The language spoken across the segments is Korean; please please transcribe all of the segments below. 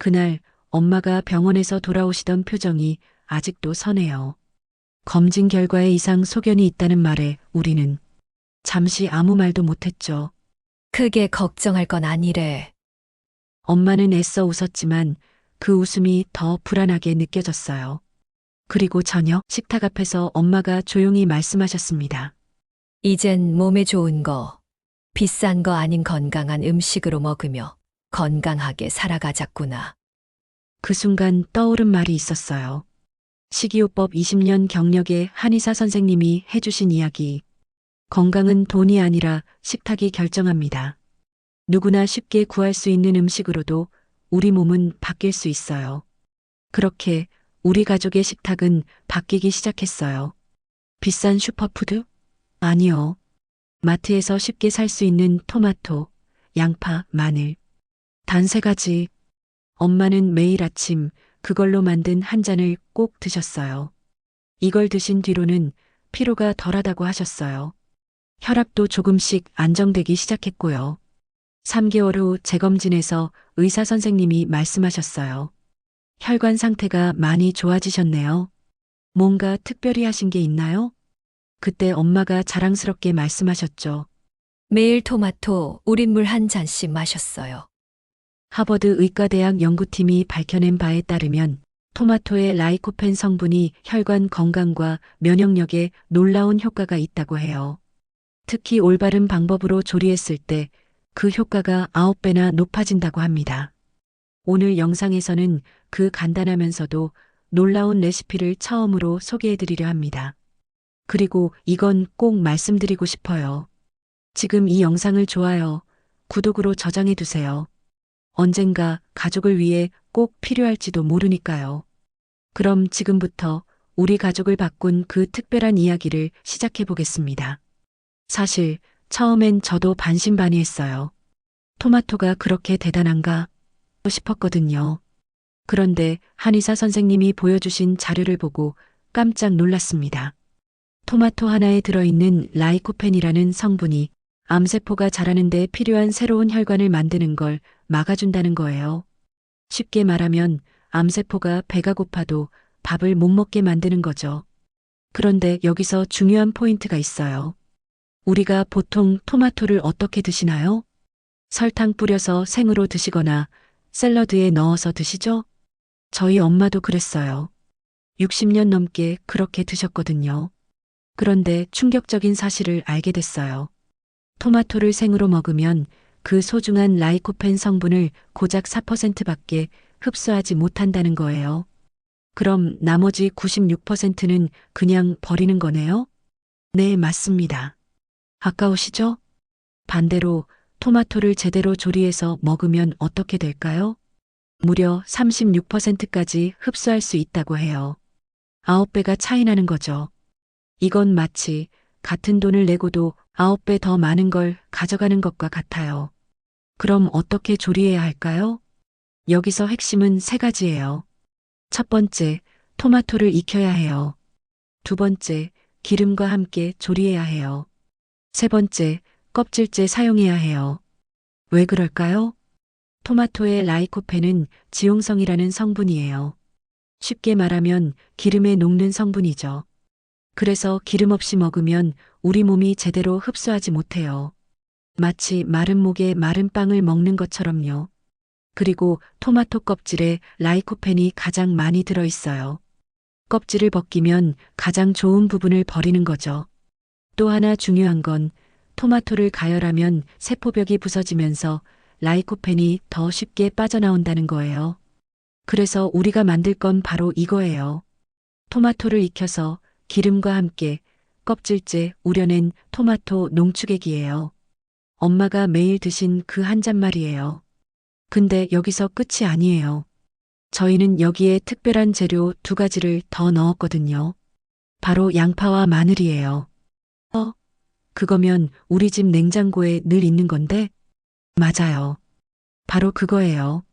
그날 엄마가 병원에서 돌아오시던 표정이 아직도 선해요. 검진 결과에 이상 소견이 있다는 말에 우리는 잠시 아무 말도 못했죠. 크게 걱정할 건 아니래. 엄마는 애써 웃었지만 그 웃음이 더 불안하게 느껴졌어요. 그리고 저녁 식탁 앞에서 엄마가 조용히 말씀하셨습니다. 이젠 몸에 좋은 거, 비싼 거 아닌 건강한 음식으로 먹으며 건강하게 살아가자꾸나. 그 순간 떠오른 말이 있었어요. 식이요법 20년 경력의 한의사 선생님이 해주신 이야기. 건강은 돈이 아니라 식탁이 결정합니다. 누구나 쉽게 구할 수 있는 음식으로도 우리 몸은 바뀔 수 있어요. 그렇게 우리 가족의 식탁은 바뀌기 시작했어요. 비싼 슈퍼푸드? 아니요. 마트에서 쉽게 살 수 있는 토마토, 양파, 마늘. 단 세 가지. 엄마는 매일 아침 그걸로 만든 한 잔을 꼭 드셨어요. 이걸 드신 뒤로는 피로가 덜하다고 하셨어요. 혈압도 조금씩 안정되기 시작했고요. 3개월 후 재검진에서 의사 선생님이 말씀하셨어요. 혈관 상태가 많이 좋아지셨네요. 뭔가 특별히 하신 게 있나요? 그때 엄마가 자랑스럽게 말씀하셨죠. 매일 토마토 우린 물 한 잔씩 마셨어요. 하버드 의과대학 연구팀이 밝혀낸 바에 따르면 토마토의 라이코펜 성분이 혈관 건강과 면역력에 놀라운 효과가 있다고 해요. 특히 올바른 방법으로 조리했을 때 그 효과가 9배나 높아진다고 합니다. 오늘 영상에서는 그 간단하면서도 놀라운 레시피를 처음으로 소개해드리려 합니다. 그리고 이건 꼭 말씀드리고 싶어요. 지금 이 영상을 좋아요, 구독으로 저장해두세요. 언젠가 가족을 위해 꼭 필요할지도 모르니까요. 그럼 지금부터 우리 가족을 바꾼 그 특별한 이야기를 시작해 보겠습니다. 사실 처음엔 저도 반신반의했어요. 토마토가 그렇게 대단한가 싶었거든요. 그런데 한의사 선생님이 보여주신 자료를 보고 깜짝 놀랐습니다. 토마토 하나에 들어있는 라이코펜이라는 성분이 암세포가 자라는데 필요한 새로운 혈관을 만드는 걸 막아준다는 거예요. 쉽게 말하면 암세포가 배가 고파도 밥을 못 먹게 만드는 거죠. 그런데 여기서 중요한 포인트가 있어요. 우리가 보통 토마토를 어떻게 드시나요? 설탕 뿌려서 생으로 드시거나 샐러드에 넣어서 드시죠? 저희 엄마도 그랬어요. 60년 넘게 그렇게 드셨거든요. 그런데 충격적인 사실을 알게 됐어요. 토마토를 생으로 먹으면 그 소중한 라이코펜 성분을 고작 4%밖에 흡수하지 못한다는 거예요. 그럼 나머지 96%는 그냥 버리는 거네요? 네, 맞습니다. 아까우시죠? 반대로 토마토를 제대로 조리해서 먹으면 어떻게 될까요? 무려 36%까지 흡수할 수 있다고 해요. 9배가 차이 나는 거죠. 이건 마치 같은 돈을 내고도 9배 더 많은 걸 가져가는 것과 같아요. 그럼 어떻게 조리해야 할까요? 여기서 핵심은 세 가지예요. 첫 번째, 토마토를 익혀야 해요. 두 번째, 기름과 함께 조리해야 해요. 세 번째, 껍질째 사용해야 해요. 왜 그럴까요? 토마토의 라이코펜은 지용성이라는 성분이에요. 쉽게 말하면 기름에 녹는 성분이죠. 그래서 기름 없이 먹으면 우리 몸이 제대로 흡수하지 못해요. 마치 마른 목에 마른 빵을 먹는 것처럼요. 그리고 토마토 껍질에 라이코펜이 가장 많이 들어 있어요. 껍질을 벗기면 가장 좋은 부분을 버리는 거죠. 또 하나 중요한 건 토마토를 가열하면 세포벽이 부서지면서 라이코펜이 더 쉽게 빠져나온다는 거예요. 그래서 우리가 만들 건 바로 이거예요. 토마토를 익혀서 기름과 함께 껍질째 우려낸 토마토 농축액이에요. 엄마가 매일 드신 그 한 잔 말이에요. 근데 여기서 끝이 아니에요. 저희는 여기에 특별한 재료 두 가지를 더 넣었거든요. 바로 양파와 마늘이에요. 어? 그거면 우리 집 냉장고에 늘 있는 건데? 맞아요. 바로 그거예요.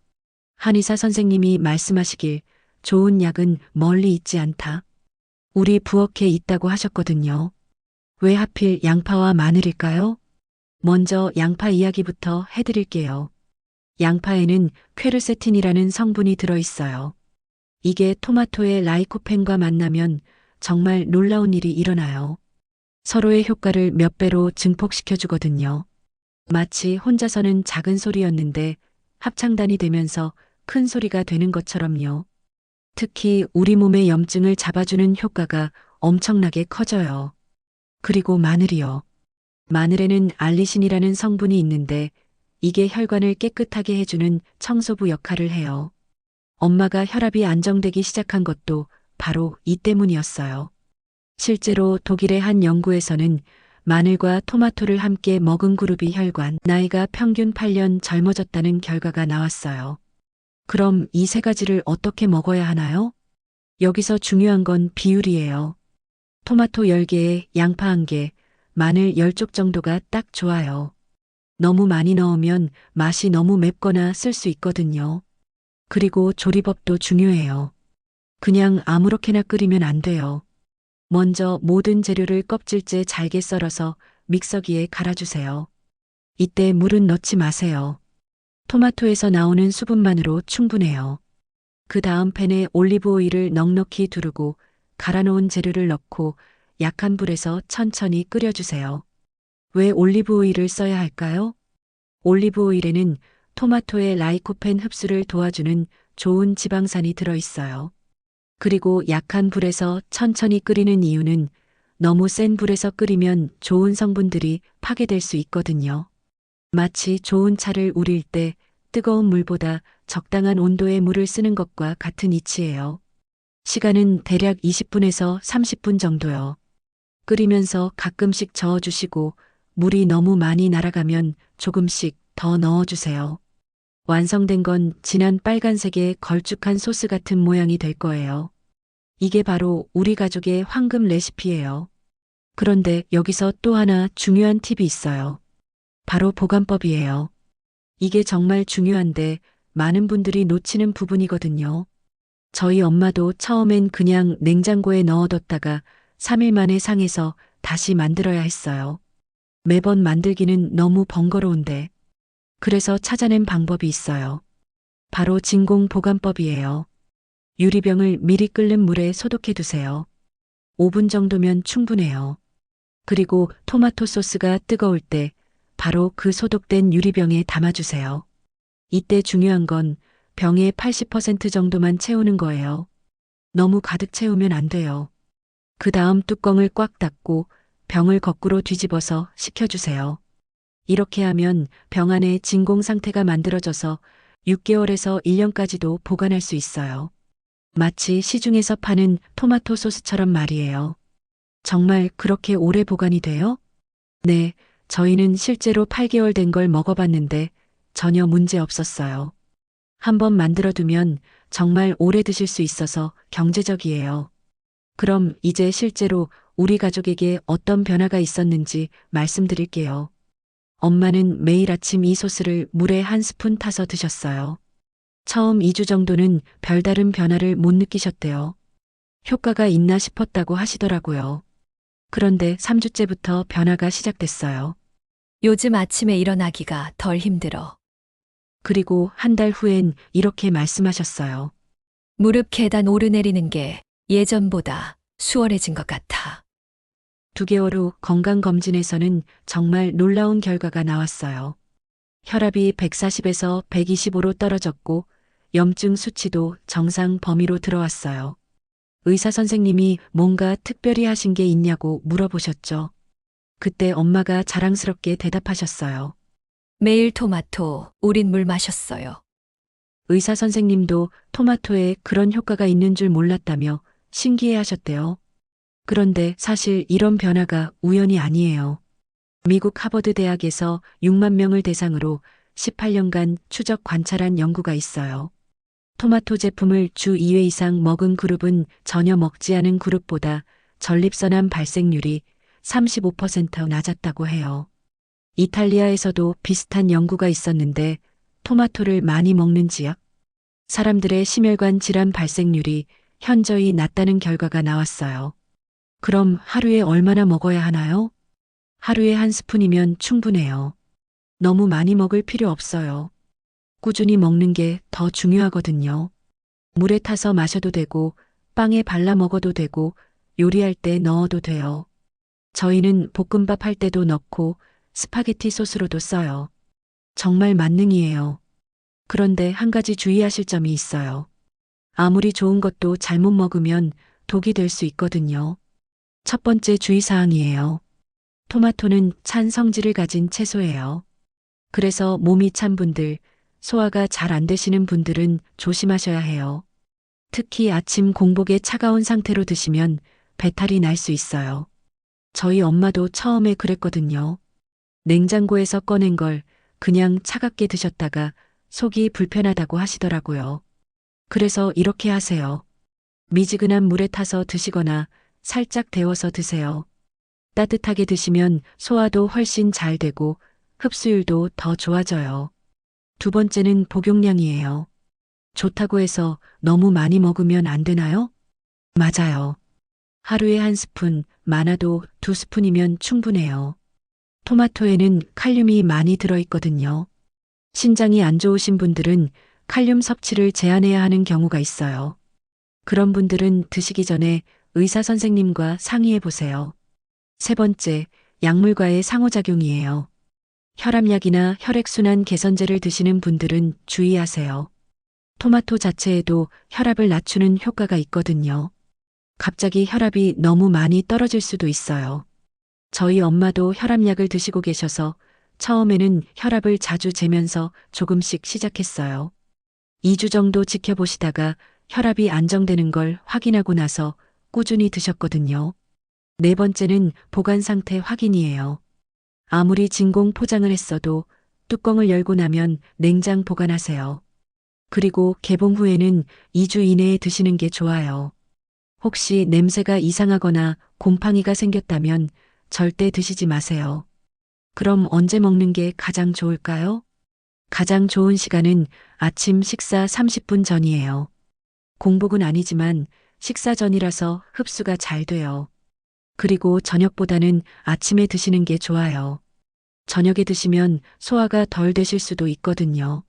한의사 선생님이 말씀하시길 좋은 약은 멀리 있지 않다. 우리 부엌에 있다고 하셨거든요. 왜 하필 양파와 마늘일까요? 먼저 양파 이야기부터 해드릴게요. 양파에는 퀘르세틴이라는 성분이 들어있어요. 이게 토마토의 라이코펜과 만나면 정말 놀라운 일이 일어나요. 서로의 효과를 몇 배로 증폭시켜주거든요. 마치 혼자서는 작은 소리였는데 합창단이 되면서 큰 소리가 되는 것처럼요. 특히 우리 몸의 염증을 잡아주는 효과가 엄청나게 커져요. 그리고 마늘이요. 마늘에는 알리신이라는 성분이 있는데 이게 혈관을 깨끗하게 해주는 청소부 역할을 해요. 엄마가 혈압이 안정되기 시작한 것도 바로 이 때문이었어요. 실제로 독일의 한 연구에서는 마늘과 토마토를 함께 먹은 그룹이 혈관, 나이가 평균 8년 젊어졌다는 결과가 나왔어요. 그럼 이 세 가지를 어떻게 먹어야 하나요? 여기서 중요한 건 비율이에요. 토마토 10개에 양파 1개, 마늘 10쪽 정도가 딱 좋아요. 너무 많이 넣으면 맛이 너무 맵거나 쓸 수 있거든요. 그리고 조리법도 중요해요. 그냥 아무렇게나 끓이면 안 돼요. 먼저 모든 재료를 껍질째 잘게 썰어서 믹서기에 갈아주세요. 이때 물은 넣지 마세요. 토마토에서 나오는 수분만으로 충분해요. 그 다음 팬에 올리브 오일을 넉넉히 두르고 갈아놓은 재료를 넣고 약한 불에서 천천히 끓여주세요. 왜 올리브 오일을 써야 할까요? 올리브 오일에는 토마토의 라이코펜 흡수를 도와주는 좋은 지방산이 들어있어요. 그리고 약한 불에서 천천히 끓이는 이유는 너무 센 불에서 끓이면 좋은 성분들이 파괴될 수 있거든요. 마치 좋은 차를 우릴 때 뜨거운 물보다 적당한 온도의 물을 쓰는 것과 같은 이치예요. 시간은 대략 20분에서 30분 정도요. 끓이면서 가끔씩 저어주시고 물이 너무 많이 날아가면 조금씩 더 넣어주세요. 완성된 건 진한 빨간색의 걸쭉한 소스 같은 모양이 될 거예요. 이게 바로 우리 가족의 황금 레시피예요. 그런데 여기서 또 하나 중요한 팁이 있어요. 바로 보관법이에요. 이게 정말 중요한데 많은 분들이 놓치는 부분이거든요. 저희 엄마도 처음엔 그냥 냉장고에 넣어뒀다가 3일 만에 상해서 다시 만들어야 했어요. 매번 만들기는 너무 번거로운데. 그래서 찾아낸 방법이 있어요. 바로 진공 보관법이에요. 유리병을 미리 끓는 물에 소독해 두세요. 5분 정도면 충분해요. 그리고 토마토 소스가 뜨거울 때 바로 그 소독된 유리병에 담아주세요. 이때 중요한 건 병의 80% 정도만 채우는 거예요. 너무 가득 채우면 안 돼요. 그 다음 뚜껑을 꽉 닫고 병을 거꾸로 뒤집어서 식혀주세요. 이렇게 하면 병 안에 진공 상태가 만들어져서 6개월에서 1년까지도 보관할 수 있어요. 마치 시중에서 파는 토마토 소스처럼 말이에요. 정말 그렇게 오래 보관이 돼요? 네, 저희는 실제로 8개월 된 걸 먹어봤는데 전혀 문제 없었어요. 한번 만들어두면 정말 오래 드실 수 있어서 경제적이에요. 그럼 이제 실제로 우리 가족에게 어떤 변화가 있었는지 말씀드릴게요. 엄마는 매일 아침 이 소스를 물에 한 스푼 타서 드셨어요. 처음 2주 정도는 별다른 변화를 못 느끼셨대요. 효과가 있나 싶었다고 하시더라고요. 그런데 3주째부터 변화가 시작됐어요. 요즘 아침에 일어나기가 덜 힘들어. 그리고 한 달 후엔 이렇게 말씀하셨어요. 무릎 계단 오르내리는 게 예전보다 수월해진 것 같아. 두 개월 후 건강검진에서는 정말 놀라운 결과가 나왔어요. 혈압이 140에서 125로 떨어졌고 염증 수치도 정상 범위로 들어왔어요. 의사 선생님이 뭔가 특별히 하신 게 있냐고 물어보셨죠. 그때 엄마가 자랑스럽게 대답하셨어요. 매일 토마토 우린 물 마셨어요. 의사 선생님도 토마토에 그런 효과가 있는 줄 몰랐다며 신기해 하셨대요. 그런데 사실 이런 변화가 우연이 아니에요. 미국 하버드 대학에서 6만 명을 대상으로 18년간 추적 관찰한 연구가 있어요. 토마토 제품을 주 2회 이상 먹은 그룹은 전혀 먹지 않은 그룹보다 전립선암 발생률이 35% 낮았다고 해요. 이탈리아에서도 비슷한 연구가 있었는데 토마토를 많이 먹는 지역 사람들의 심혈관 질환 발생률이 현저히 낮다는 결과가 나왔어요. 그럼 하루에 얼마나 먹어야 하나요? 하루에 한 스푼이면 충분해요. 너무 많이 먹을 필요 없어요. 꾸준히 먹는 게 더 중요하거든요. 물에 타서 마셔도 되고, 빵에 발라 먹어도 되고, 요리할 때 넣어도 돼요. 저희는 볶음밥 할 때도 넣고, 스파게티 소스로도 써요. 정말 만능이에요. 그런데 한 가지 주의하실 점이 있어요. 아무리 좋은 것도 잘못 먹으면 독이 될 수 있거든요. 첫 번째 주의사항이에요. 토마토는 찬 성질을 가진 채소예요. 그래서 몸이 찬 분들, 소화가 잘 안 되시는 분들은 조심하셔야 해요. 특히 아침 공복에 차가운 상태로 드시면 배탈이 날 수 있어요. 저희 엄마도 처음에 그랬거든요. 냉장고에서 꺼낸 걸 그냥 차갑게 드셨다가 속이 불편하다고 하시더라고요. 그래서 이렇게 하세요. 미지근한 물에 타서 드시거나 살짝 데워서 드세요. 따뜻하게 드시면 소화도 훨씬 잘 되고 흡수율도 더 좋아져요. 두 번째는 복용량이에요. 좋다고 해서 너무 많이 먹으면 안 되나요? 맞아요. 하루에 한 스푼, 많아도 두 스푼이면 충분해요. 토마토에는 칼륨이 많이 들어있거든요. 신장이 안 좋으신 분들은 칼륨 섭취를 제한해야 하는 경우가 있어요. 그런 분들은 드시기 전에 의사 선생님과 상의해 보세요. 세 번째, 약물과의 상호작용이에요. 혈압약이나 혈액순환 개선제를 드시는 분들은 주의하세요. 토마토 자체에도 혈압을 낮추는 효과가 있거든요. 갑자기 혈압이 너무 많이 떨어질 수도 있어요. 저희 엄마도 혈압약을 드시고 계셔서 처음에는 혈압을 자주 재면서 조금씩 시작했어요. 2주 정도 지켜보시다가 혈압이 안정되는 걸 확인하고 나서 꾸준히 드셨거든요. 네 번째는 보관 상태 확인이에요. 아무리 진공 포장을 했어도 뚜껑을 열고 나면 냉장 보관하세요. 그리고 개봉 후에는 2주 이내에 드시는 게 좋아요. 혹시 냄새가 이상하거나 곰팡이가 생겼다면 절대 드시지 마세요. 그럼 언제 먹는 게 가장 좋을까요? 가장 좋은 시간은 아침 식사 30분 전이에요. 공복은 아니지만 식사 전이라서 흡수가 잘 돼요. 그리고 저녁보다는 아침에 드시는 게 좋아요. 저녁에 드시면 소화가 덜 되실 수도 있거든요.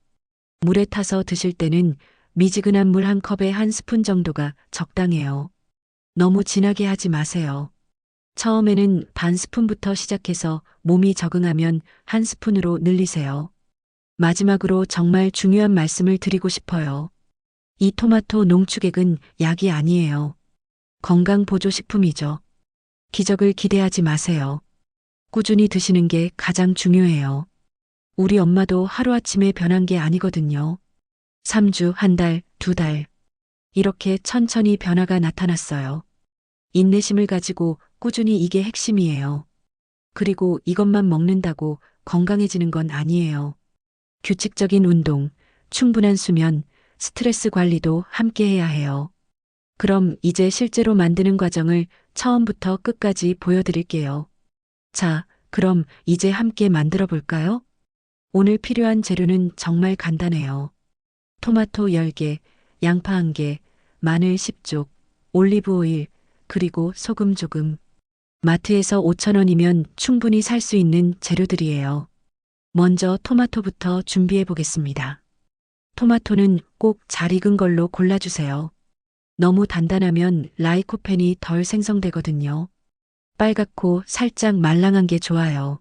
물에 타서 드실 때는 미지근한 물 한 컵에 한 스푼 정도가 적당해요. 너무 진하게 하지 마세요. 처음에는 반 스푼부터 시작해서 몸이 적응하면 한 스푼으로 늘리세요. 마지막으로 정말 중요한 말씀을 드리고 싶어요. 이 토마토 농축액은 약이 아니에요. 건강 보조 식품이죠. 기적을 기대하지 마세요. 꾸준히 드시는 게 가장 중요해요. 우리 엄마도 하루아침에 변한 게 아니거든요. 3주, 한 달, 두 달. 이렇게 천천히 변화가 나타났어요. 인내심을 가지고 꾸준히 이게 핵심이에요. 그리고 이것만 먹는다고 건강해지는 건 아니에요. 규칙적인 운동, 충분한 수면, 스트레스 관리도 함께 해야 해요. 그럼 이제 실제로 만드는 과정을 처음부터 끝까지 보여드릴게요. 자, 그럼 이제 함께 만들어 볼까요? 오늘 필요한 재료는 정말 간단해요. 토마토 10개, 양파 1개, 마늘 10쪽, 올리브 오일, 그리고 소금 조금. 마트에서 5,000원이면 충분히 살 수 있는 재료들이에요. 먼저 토마토부터 준비해 보겠습니다. 토마토는 꼭 잘 익은 걸로 골라주세요. 너무 단단하면 라이코펜이 덜 생성되거든요. 빨갛고 살짝 말랑한 게 좋아요.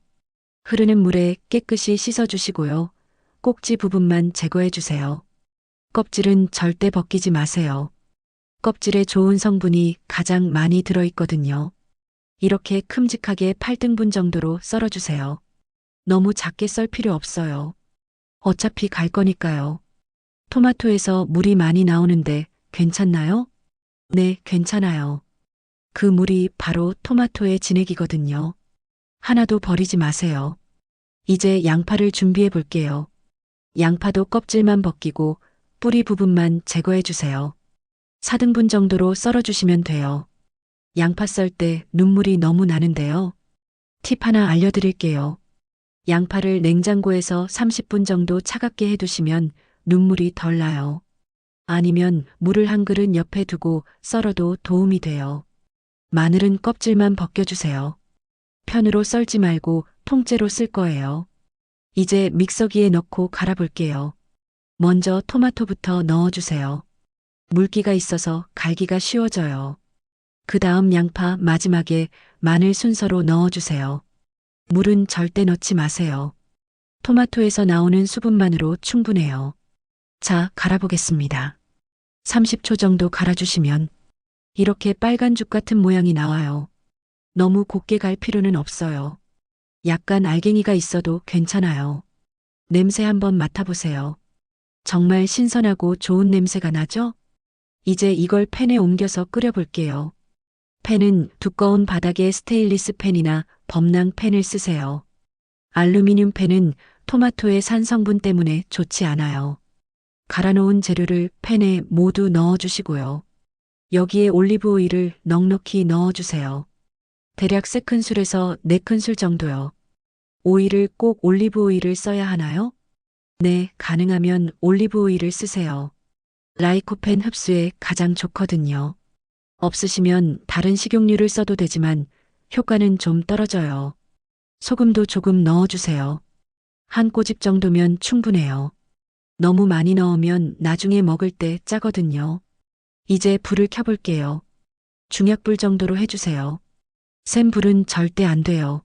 흐르는 물에 깨끗이 씻어주시고요. 꼭지 부분만 제거해주세요. 껍질은 절대 벗기지 마세요. 껍질에 좋은 성분이 가장 많이 들어있거든요. 이렇게 큼직하게 8등분 정도로 썰어주세요. 너무 작게 썰 필요 없어요. 어차피 갈 거니까요. 토마토에서 물이 많이 나오는데 괜찮나요? 네, 괜찮아요. 그 물이 바로 토마토의 진액이거든요. 하나도 버리지 마세요. 이제 양파를 준비해 볼게요. 양파도 껍질만 벗기고 뿌리 부분만 제거해 주세요. 4등분 정도로 썰어 주시면 돼요. 양파 썰 때 눈물이 너무 나는데요. 팁 하나 알려드릴게요. 양파를 냉장고에서 30분 정도 차갑게 해두시면 눈물이 덜 나요. 아니면 물을 한 그릇 옆에 두고 썰어도 도움이 돼요. 마늘은 껍질만 벗겨주세요. 편으로 썰지 말고 통째로 쓸 거예요. 이제 믹서기에 넣고 갈아볼게요. 먼저 토마토부터 넣어주세요. 물기가 있어서 갈기가 쉬워져요. 그 다음 양파 마지막에 마늘 순서로 넣어주세요. 물은 절대 넣지 마세요. 토마토에서 나오는 수분만으로 충분해요. 자, 갈아보겠습니다. 30초 정도 갈아주시면 이렇게 빨간 죽 같은 모양이 나와요. 너무 곱게 갈 필요는 없어요. 약간 알갱이가 있어도 괜찮아요. 냄새 한번 맡아보세요. 정말 신선하고 좋은 냄새가 나죠? 이제 이걸 팬에 옮겨서 끓여볼게요. 팬은 두꺼운 바닥에 스테인리스 팬이나 범랑 팬을 쓰세요. 알루미늄 팬은 토마토의 산 성분 때문에 좋지 않아요. 갈아놓은 재료를 팬에 모두 넣어주시고요. 여기에 올리브 오일을 넉넉히 넣어주세요. 대략 3큰술에서 4큰술 정도요. 오일을 꼭 올리브 오일을 써야 하나요? 네, 가능하면 올리브 오일을 쓰세요. 라이코펜 흡수에 가장 좋거든요. 없으시면 다른 식용유를 써도 되지만 효과는 좀 떨어져요. 소금도 조금 넣어주세요. 한 꼬집 정도면 충분해요. 너무 많이 넣으면 나중에 먹을 때 짜거든요. 이제 불을 켜볼게요. 중약불 정도로 해주세요. 센 불은 절대 안 돼요.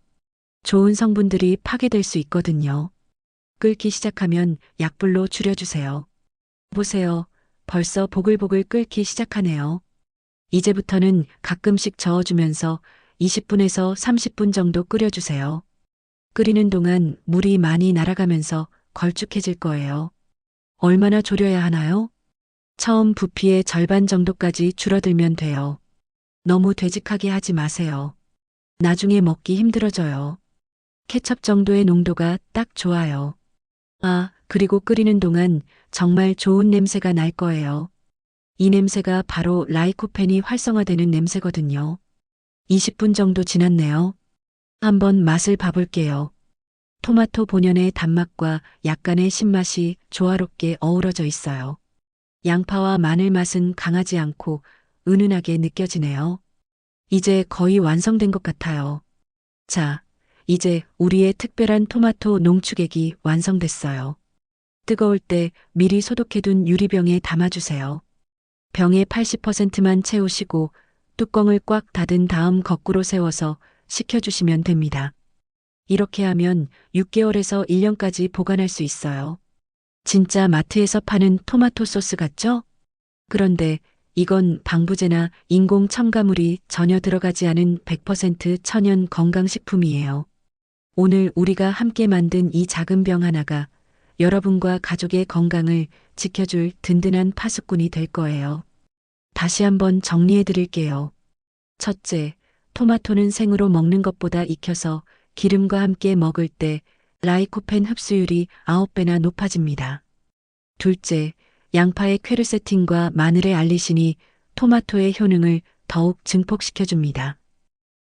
좋은 성분들이 파괴될 수 있거든요. 끓기 시작하면 약불로 줄여주세요. 보세요. 벌써 보글보글 끓기 시작하네요. 이제부터는 가끔씩 저어주면서 20분에서 30분 정도 끓여주세요. 끓이는 동안 물이 많이 날아가면서 걸쭉해질 거예요. 얼마나 졸여야 하나요? 처음 부피의 절반 정도까지 줄어들면 돼요. 너무 되직하게 하지 마세요. 나중에 먹기 힘들어져요. 케첩 정도의 농도가 딱 좋아요. 아, 그리고 끓이는 동안 정말 좋은 냄새가 날 거예요. 이 냄새가 바로 라이코펜이 활성화되는 냄새거든요. 20분 정도 지났네요. 한번 맛을 봐볼게요. 토마토 본연의 단맛과 약간의 신맛이 조화롭게 어우러져 있어요. 양파와 마늘 맛은 강하지 않고 은은하게 느껴지네요. 이제 거의 완성된 것 같아요. 자, 이제 우리의 특별한 토마토 농축액이 완성됐어요. 뜨거울 때 미리 소독해둔 유리병에 담아주세요. 병의 80%만 채우시고 뚜껑을 꽉 닫은 다음 거꾸로 세워서 식혀주시면 됩니다. 이렇게 하면 6개월에서 1년까지 보관할 수 있어요. 진짜 마트에서 파는 토마토 소스 같죠? 그런데 이건 방부제나 인공 첨가물이 전혀 들어가지 않은 100% 천연 건강식품이에요. 오늘 우리가 함께 만든 이 작은 병 하나가 여러분과 가족의 건강을 지켜줄 든든한 파수꾼이 될 거예요. 다시 한번 정리해 드릴게요. 첫째, 토마토는 생으로 먹는 것보다 익혀서 기름과 함께 먹을 때 라이코펜 흡수율이 9배나 높아집니다. 둘째, 양파의 퀘르세틴과 마늘의 알리신이 토마토의 효능을 더욱 증폭시켜줍니다.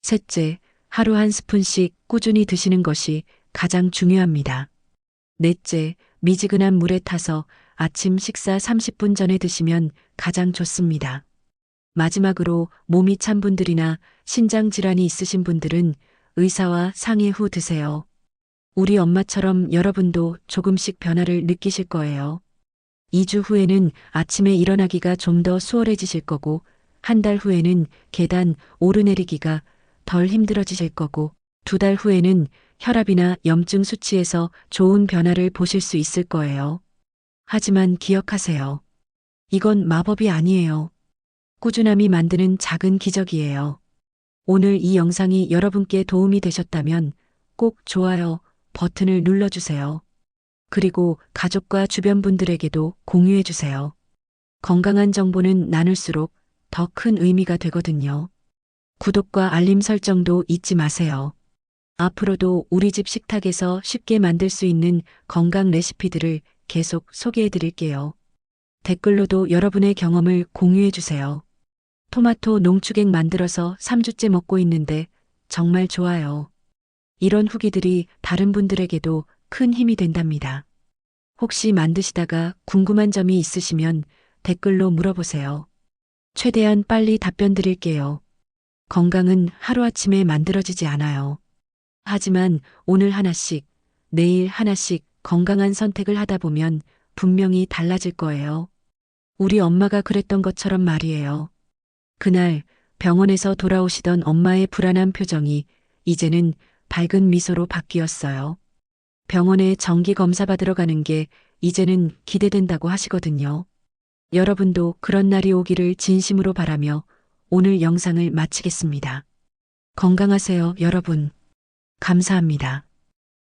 셋째, 하루 한 스푼씩 꾸준히 드시는 것이 가장 중요합니다. 넷째, 미지근한 물에 타서 아침 식사 30분 전에 드시면 가장 좋습니다. 마지막으로 몸이 찬 분들이나 신장 질환이 있으신 분들은 의사와 상의 후 드세요. 우리 엄마처럼 여러분도 조금씩 변화를 느끼실 거예요. 2주 후에는 아침에 일어나기가 좀 더 수월해지실 거고, 한 달 후에는 계단 오르내리기가 덜 힘들어지실 거고, 두 달 후에는 혈압이나 염증 수치에서 좋은 변화를 보실 수 있을 거예요. 하지만 기억하세요. 이건 마법이 아니에요. 꾸준함이 만드는 작은 기적이에요. 오늘 이 영상이 여러분께 도움이 되셨다면 꼭 좋아요 버튼을 눌러주세요. 그리고 가족과 주변 분들에게도 공유해주세요. 건강한 정보는 나눌수록 더 큰 의미가 되거든요. 구독과 알림 설정도 잊지 마세요. 앞으로도 우리 집 식탁에서 쉽게 만들 수 있는 건강 레시피들을 계속 소개해 드릴게요. 댓글로도 여러분의 경험을 공유해 주세요. 토마토 농축액 만들어서 3주째 먹고 있는데 정말 좋아요. 이런 후기들이 다른 분들에게도 큰 힘이 된답니다. 혹시 만드시다가 궁금한 점이 있으시면 댓글로 물어보세요. 최대한 빨리 답변 드릴게요. 건강은 하루아침에 만들어지지 않아요. 하지만 오늘 하나씩, 내일 하나씩 건강한 선택을 하다 보면 분명히 달라질 거예요. 우리 엄마가 그랬던 것처럼 말이에요. 그날 병원에서 돌아오시던 엄마의 불안한 표정이 이제는 밝은 미소로 바뀌었어요. 병원에 정기 검사 받으러 가는 게 이제는 기대된다고 하시거든요. 여러분도 그런 날이 오기를 진심으로 바라며 오늘 영상을 마치겠습니다. 건강하세요, 여러분. 감사합니다.